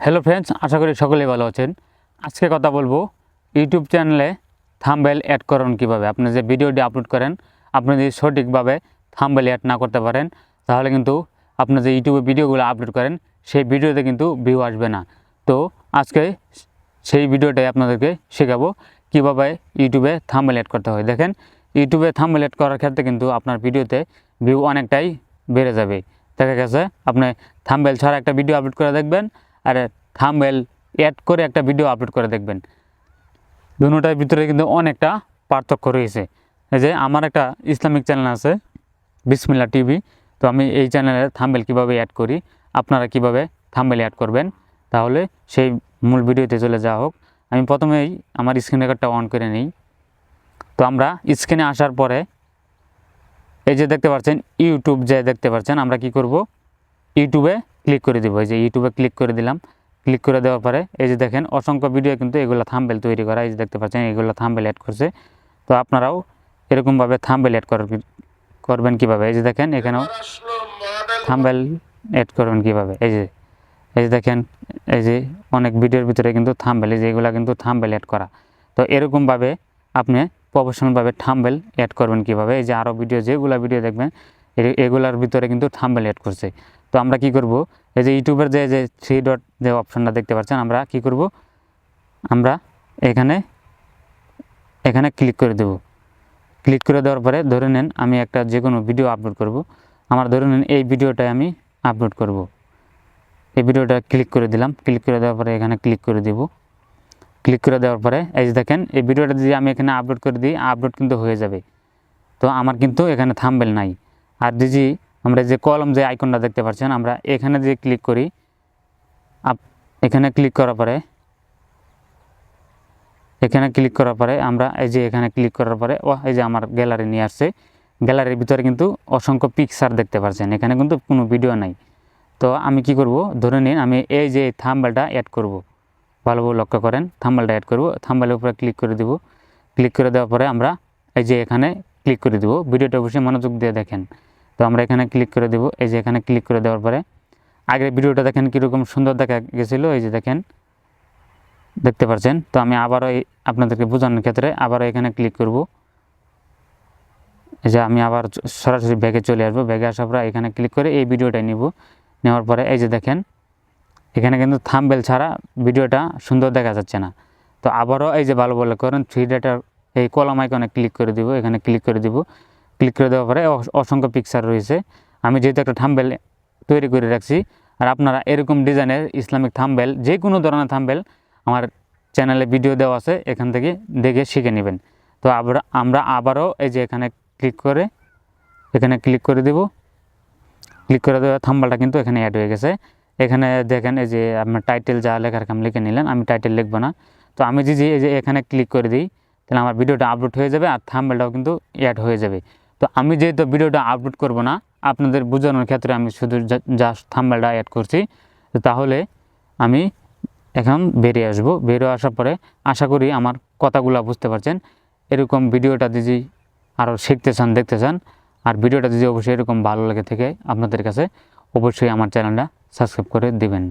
Hello friends আশা করি সকলেই ভালো আছেন। আজকে কথা বলব ইউটিউব চ্যানেলে থাম্বেল অ্যাড করুন কীভাবে। আপনি যে ভিডিওটি আপলোড করেন, আপনি যদি সঠিকভাবে থাম্বেল অ্যাড না করতে পারেন, তাহলে কিন্তু আপনি যে ইউটিউবে ভিডিওগুলো আপলোড করেন, সেই ভিডিওতে কিন্তু ভিউ আসবে না। তো আজকে সেই ভিডিওটাই আপনাদেরকে শেখাবো কীভাবে ইউটিউবে থাম্বেল অ্যাড করতে হয়। দেখেন ইউটিউবে থাম্বেল অ্যাড করার ক্ষেত্রে কিন্তু আপনার ভিডিওতে ভিউ অনেকটাই বেড়ে যাবে। দেখা গেছে, আপনি থাম্বেল ছাড়া একটা ভিডিও আপলোড করে দেখবেন আর থাম্বেল অ্যাড করে একটা ভিডিও আপলোড করে দেখবেন। দুটার ভিতরে কিন্তু অনেকটা পার্থক্য রয়েছে। এই যে আমার একটা ইসলামিক চ্যানেল আছে বিসমিল্লা টিভি। তো আমি এই চ্যানেলে থামবেল কীভাবে অ্যাড করি, আপনারা কীভাবে থামবেল অ্যাড করবেন, তাহলে সেই মূল ভিডিওতে চলে যাওয়া হোক। আমি প্রথমেই আমার স্ক্রিন রেকর্ডটা অন করে নিই। তো আমরা স্ক্রিনে আসার পরে এই যে দেখতে পাচ্ছেন ইউটিউব যে দেখতে পাচ্ছেন, আমরা কি করব? ইউটিউবে ক্লিক করে দেবো। এই যে ইউটিউবে ক্লিক করে দিলাম। ক্লিক করে দেওয়ার পরে এই যে দেখেন অসংখ্য ভিডিও কিন্তু এগুলো থাম্বেল তৈরি করা এই যে দেখতে পাচ্ছেন এগুলো থাম্বেল অ্যাড করছে। তো আপনারাও এরকমভাবে থাম্বেল অ্যাড করবেন কীভাবে? এই যে দেখেন এখানেও থাম্বেল অ্যাড করবেন কীভাবে? এই যে এই যে দেখেন এই যে অনেক ভিডিওর ভিতরে কিন্তু থাম্বেল এই যে এগুলো কিন্তু থাম্বেল অ্যাড করা। তো এরকমভাবে আপনি প্রফেশনালভাবে থাম্বেল অ্যাড করবেন কীভাবে? এই যে আরও ভিডিও যেগুলো ভিডিও দেখবেন এগুলার ভিতরে কিন্তু থাম্বেল অ্যাড করছে। তো আমরা কি করব? এই যে ইউটিউবের যে যে থ্রি ডট যে অপশনটা দেখতে পাচ্ছেন, আমরা কি করব? আমরা এখানে এখানে ক্লিক করে দেব। ক্লিক করে দেওয়ার পরে ধরে নেন আমি একটা যে কোনো ভিডিও আপলোড করব। আমার ধরে নেন এই ভিডিওটাই আমি আপলোড করব। এই ভিডিওটা ক্লিক করে দিলাম। ক্লিক করে দেওয়ার পরে এখানে ক্লিক করে দেব। ক্লিক করে দেওয়ার পরে, এই যে দেখেন, এই ভিডিওটা যদি আমি এখানে আপলোড করে দিই আপলোড কিন্তু হয়ে যাবে। তো আমার কিন্তু এখানে থাম্বেল নাই। আর যদি আমরা যে কলম যে আইকনটা দেখতে পাচ্ছেন, আমরা এখানে যে ক্লিক করি, আপ এখানে ক্লিক করার পরে, এখানে ক্লিক করার পরে আমরা এই যে এখানে ক্লিক করার পরে ও এই যে আমার গ্যালারি নিয়ে আসছে। গ্যালারির ভিতরে কিন্তু অসংখ্য পিকচার দেখতে পাচ্ছেন, এখানে কিন্তু কোনো ভিডিও নাই। তো আমি কি করব? ধরে নিন, আমি এই যে থাম্বেলটা অ্যাড করব। ভালোভাবে লক্ষ্য করেন থাম্বেলটা অ্যাড করব থাম্বেলের উপরে ক্লিক করে দিব। ক্লিক করে দেওয়ার পরে আমরা এই যে এখানে ক্লিক করে দিব। ভিডিওটা অবশ্যই মনোযোগ দিয়ে দেখেন। তো আমরা এখানে ক্লিক করে দেব। এই যে এখানে ক্লিক করে দেওয়ার পরে আগের ভিডিওটা দেখেন কীরকম সুন্দর দেখা গেছিল। এই যে দেখেন, দেখতে পাচ্ছেন তো আমি আবারও আপনাদেরকে বোঝানোর ক্ষেত্রে আবারও এখানে ক্লিক করব। এই যে আমি আবার সরাসরি ব্যাগে চলে আসব। ব্যাগে আসার পরে এখানে ক্লিক করে এই ভিডিওটাই নিব। নেওয়ার পরে এই যে দেখেন, এখানে কিন্তু থাম্বেল ছাড়া ভিডিওটা সুন্দর দেখা যাচ্ছে না। তো আবারও এই যে ভালো বলে করেন থ্রি ডেটার এই কলম আইকনে ক্লিক করে দিব। এখানে ক্লিক করে দিব। ক্লিক করে দেওয়ার পরে অস- অসংখ্য পিকচার রয়েছে। আমি যেহেতু একটা থাম্বেল তৈরি করে রাখছি, আর আপনারা এরকম ডিজাইনের ইসলামিক থাম্বেল যে কোনো ধরনের থাম্বেল আমার চ্যানেলে ভিডিও দেওয়া আছে, এখান থেকে দেখে শিখে নেবেন। তো আমরা আমরা আবারও এই যে এখানে ক্লিক করে, এখানে ক্লিক করে দেব। ক্লিক করে দেওয়া থাম্বালটা কিন্তু এখানে অ্যাড হয়ে গেছে। এখানে দেখেন এই যে আপনার টাইটেল যা লেখার কাম লিখে নিলেন, আমি টাইটেল লিখব না। তো আমি যদি এই যে এখানে ক্লিক করে দিই, তাহলে আমার ভিডিওটা আপলোড হয়ে যাবে আর থাম্বেলটাও কিন্তু অ্যাড হয়ে যাবে। তো আমি যেহেতু ভিডিওটা আপলোড করব না, আপনাদের বোঝানোর ক্ষেত্রে আমি শুধু জাস্ট থাম্বেলটা অ্যাড করছি। তাহলে আমি এখন বেরিয়ে আসব। বেরিয়ে আসার পরে আশা করি আমার কথাগুলো বুঝতে পারছেন। এরকম ভিডিওটা যদি আরও শিখতে চান, দেখতে চান, আর ভিডিওটা যদি অবশ্যই এরকম ভালো লাগে থেকে আপনাদের কাছে, অবশ্যই আমার চ্যানেলটা সাবস্ক্রাইব করে দিবেন।